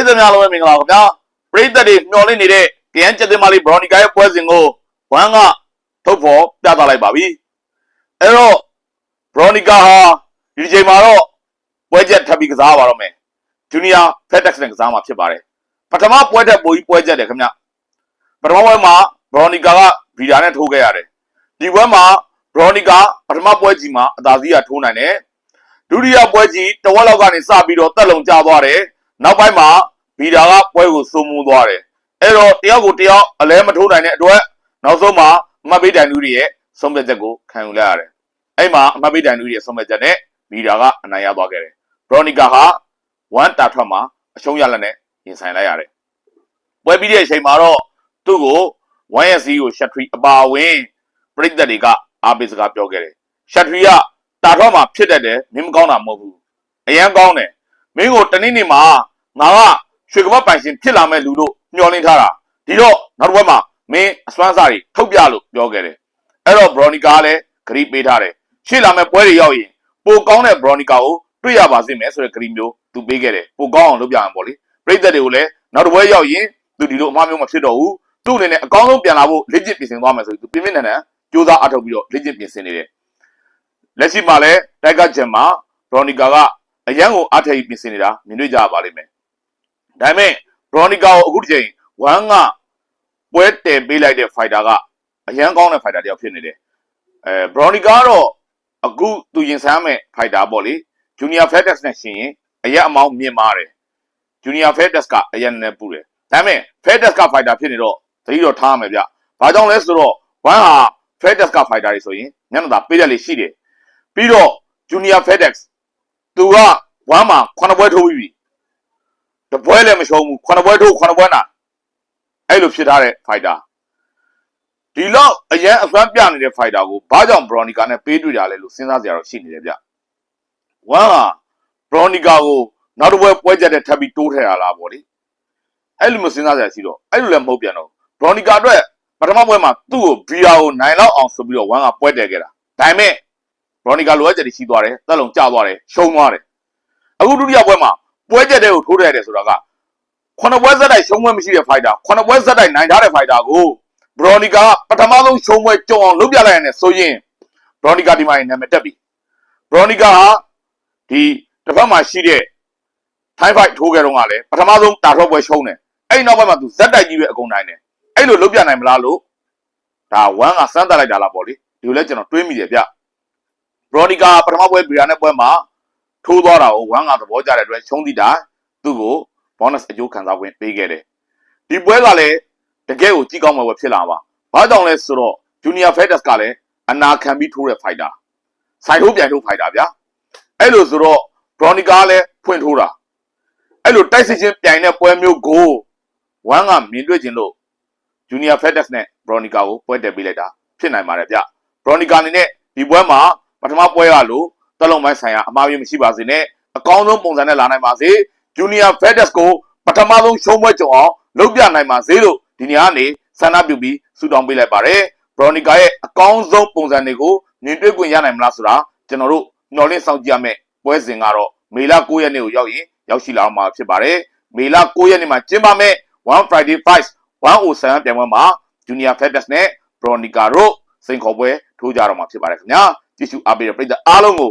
ရိသတ်များလုံးပဲမင်္ဂလာပါခင်ဗျာပရိသတ်တွေမျှော်လင့်နေတဲ့ကရန်ကျက်တင်မာလီဘရော်နီကာရဲ့ပွဲစဉ်ကိုဝမ်ကထုတ်ဖော်ပြသလိုက်ပါပြီအဲ့တော့ဘရော်နီကာဟာဒီချိန်မှာတော့ပွဲချက်ထပ်ပြီးကစားပါတော့မယ်ဂျူနီယာဖက်တက်စ်နဲ့ကစားမှာဖြစ်ပါတယ်ပထမပွဲတက်ပိုကြီးပွဲချက်တယ်ခင်ဗျပထမပွဲမှာဘရော်နီကာကဗီဒါနဲ့ထိုးခဲ့ရတယ်ဒီပွဲမှာဘရော်နီကာပထမပွဲကြီးမှာအသာစီးရထိုးနိုင်တယ်ဒုတိယပွဲကြီးတဝက်လောက်ကနေစပြီးတော့တက်လုံကျသွားတယ်နောက်ပိုင်းမှာ ဗီဒါကပွဲကိုစိုးမိုးသွားတယ်အဲ့တော့တယောက်ကိုတယောက်အလဲမထိုးနိုင်တဲ့အတွက်နောက်ဆုံးမှာအမှတ်ပေးတိုင်လူတွေရဲ့ဆုံးဖြတ်ချက်ကိုခံယူလိုက်ရတယ်အဲ့မှာအမှတ်ပေးတိုင်လူတွေရဲ့ဆုံးဖြတ်ချက်နဲ့ဗီဒါကအနိုင်ရသွားခဲ့တယ်ဘရော်နီကာဟာ1တာထွက်မှာအရှုံးရလက်နဲ့ရင်ဆိုင်လိုက်ရတယ်ပွဲပြီးတဲ့အချိန်မှာတော့သူ့ကို 1SC ကိုရှက်ထရီအပါဝင်ပြိတ္တတွေကအားပေးစကားပြောခဲ့တယ်ရှက်ထရီကတာထွက်မှာဖြစ်တတ်တယ်မင်းမကောင်းတာမဟုတ်ဘူးအရန်ကောင်းတယ်မင်းကိုတနေ့နေ့မှာငါက ရွှေကပတ်ပိုင်ရှင်ဖြစ်လာမဲ့လူလို့မျှော်လင့်ထားတာဒီတော့နောက်တစ်ပွဲမှာမင်းအစွမ်းစားတွေထုတ်ပြလို့ပြောခဲ့တယ်အဲ့တော့ဘရော်နီကာကလည်းဂရီးပေးထားတယ်ရှေ့လာမဲ့ပွဲတွေရောက်ရင်ပိုကောင်းတဲ့ဘရော်နီကာကိုတွေ့ရပါစေမယ်ဆိုတဲ့ဂရီးမျိုးသူပေးခဲ့တယ်ပိုကောင်းအောင်လုပ်ပြအောင်ပေါ့လေပြိသက်တွေကိုလည်းနောက်တစ်ပွဲရောက်ရင်သူဒီလိုအမှားမျိုးမဖြစ်တော့ဘူးသူ့အနေနဲ့အကောင်းဆုံးပြန်လာဖို့လက်ကျစ်ပြင်ဆင်သွားမယ်ဆိုပြီးသူပြင်းပြင်းထန်ထန်ကြိုးစားအထောက်ပြီးတော့လက်ကျစ်ပြင်ဆင်နေတယ်လက်ရှိမှာလည်းတိုက်ကဂျန်မှာဘရော်နီကာကအရန်ကိုအားထည့်ပြီးပြင်ဆင်နေတာမြင်တွေ့ကြရပါလိမ့်မယ် ဒါပေမဲ့ဘရော်နီကာကိုအခုတစ်ချိန်ဝမ်ကပွဲတယ်ပေးလိုက်တဲ့ဖိုက်တာကအရန်ကောင်းတဲ့ဖိုက်တာတယောက်ဖြစ်နေတယ်အဲဘရော်နီကာကတော့အခုသူရင်ဆိုင်မဲ့ဖိုက်တာပေါ့လေဂျူနီယာဖက်တက်စ်နဲ့ရှင်ရင်အရက်အမောင်းမြင့်မားတယ်ဂျူနီယာဖက်တက်စ်ကအရက်နဲ့ပူတယ်ဒါပေမဲ့ဖက်တက်စ်ကဖိုက်တာဖြစ်နေတော့သတိတော့ထားရမယ်ဗျဘာကြောင့်လဲဆိုတော့ဝမ်ဟာဖက်တက်စ်ကဖိုက်တာတွေဆိုရင်ညနေသာပေးတယ်လေရှိတယ်ပြီးတော့ဂျူနီယာဖက်တက်စ်သူကဝမ်မှာ9ပွဲထိုးပြီးပြီ တပွဲလည်းမရှုံးဘူး9ပွဲထိုး9ပွဲနာအဲ့လိုဖြစ်ထားတဲ့ဖိုက်တာဒီလောက်အရန်အစွမ်းပြနေတဲ့ဖိုက်တာကိုဘာကြောင့်ဘရော်နီကာနဲ့ပေးတွေ့ကြလဲလို့စဉ်းစားကြရတော့ရှိနေတယ်ဗျဝမ်ဟာဘရော်နီကာကိုနောက်တစ်ပွဲပွဲကြတဲ့ထပ်ပြီးတိုးထည့်ရလားပေါ့လေအဲ့လိုမျိုးစဉ်းစားကြရရှိတော့အဲ့လိုလည်းမဟုတ်ပြန်တော့ဘရော်နီကာအတွက်ပထမပွဲမှာသူ့ကိုဗီယာကိုနိုင်လောက်အောင်ဆိုပြီးတော့ဝမ်ကပွဲတယ်ခဲ့တာဒါပေမဲ့ဘရော်နီကာလိုအပ်ချက်တွေရှိသွားတယ်တက်လုံးကျသွားတယ်ရှုံးသွားတယ်အခုဒုတိယပွဲမှာ ပွဲချက်တဲ့ကိုထိုးထည့်ရတယ်ဆိုတာကခုနှစ်ပွဲဇက်တိုက်ရှုံးပွဲမရှိတဲ့ဖိုက်တာခုနှစ်ပွဲဇက်တိုက်နိုင်ထားတဲ့ဖိုက်တာကိုဘရော်နီကာပထမဆုံးရှုံးပွဲကြုံအောင်လုပ်ပြလိုက်ရတယ်ဆိုရင်ဘရော်နီကာဒီမိုင်းနာမည်တက်ပြီဘရော်နီကာဟာဒီတစ်ဖက်မှာရှိတဲ့ထိုင်းဖိုက်ထိုးခဲ့တော့ကလည်းပထမဆုံးတာထွက်ပွဲရှုံးတယ်အဲ့ဒီနောက်ပိုင်းမှာသူဇက်တိုက်ကြီးပဲအကုန်နိုင်တယ်အဲ့လိုလုပ်ပြနိုင်မလားလို့ဒါဝမ်ကစမ်းသပ်လိုက်တာလားပေါ့လေဒီလိုလဲကျွန်တော်တွေးမိတယ်ဗျဘရော်နီကာပထမပွဲဗီယာနဲ့ပွဲမှာ ထိုးသွားတာကိုဝမ်ကသဘောကျတဲ့အတွက်ရှုံးသီးတာသူ့ကို bonus အကျိုးခံစား권ပေးခဲ့တယ်ဒီပွဲကလည်းတကယ်ကိုကြီးကောင်းမှာပဲဖြစ်လာပါဘာကြောင့်လဲဆိုတော့ Junior Fighters ကလည်းအနာခံပြီးထိုးတဲ့ fighter ဆိုင်ထိုးပြန်ထိုး fighter ဗျာအဲ့လိုဆိုတော့ Bronica ကလည်းဖွင့်ထိုးတာအဲ့လိုတိုက်စစ်ချင်းပြိုင်တဲ့ပွဲမျိုးကိုဝမ်ကမြင်တွေ့ခြင်းလို့ Junior Fighters နဲ့ Bronica ကိုပွဲတက်ပေးလိုက်တာဖြစ်နိုင်ပါတယ်ဗျ Bronica အနေနဲ့ဒီပွဲမှာပထမပွဲရလို့ တလုံးပိုင်းဆိုင်ရာအမှားယွင်းမရှိပါစေနဲ့အကောင်းဆုံးပုံစံနဲ့လာနိုင်ပါစေ Junior Fighters ကိုပထမဆုံးရှုံးပွဲကြုံအောင်လုပ်ပြနိုင်ပါစေလို့ဒီနေ့ကနေဆန္ဒပြုပြီးဆုတောင်းပေးလိုက်ပါတယ်ဘရော်နီကာရဲ့အကောင်းဆုံးပုံစံတွေကိုမြင်တွေ့ခွင့်ရနိုင်မလားဆိုတာကျွန်တော်တို့မျှော်လင့်စောင့်ကြည့်ရမယ့်ပွဲစဉ်ကတော့မေလ9ရက်နေ့ကိုရောက်ရင်ရောက်ရှိလာအောင်မှာဖြစ်ပါတယ်မေလ9ရက်နေ့မှာကျင်းပမယ့် One Friday Fight 107ပြိုင်ပွဲမှာ Junior Fighters နဲ့ Bronica တို့စိန်ခေါ်ပွဲထိုးကြတော့မှာဖြစ်ပါတယ်ခင်ဗျာကြည့်ရှုအားပေးတဲ့ပရိသတ်အားလုံးကို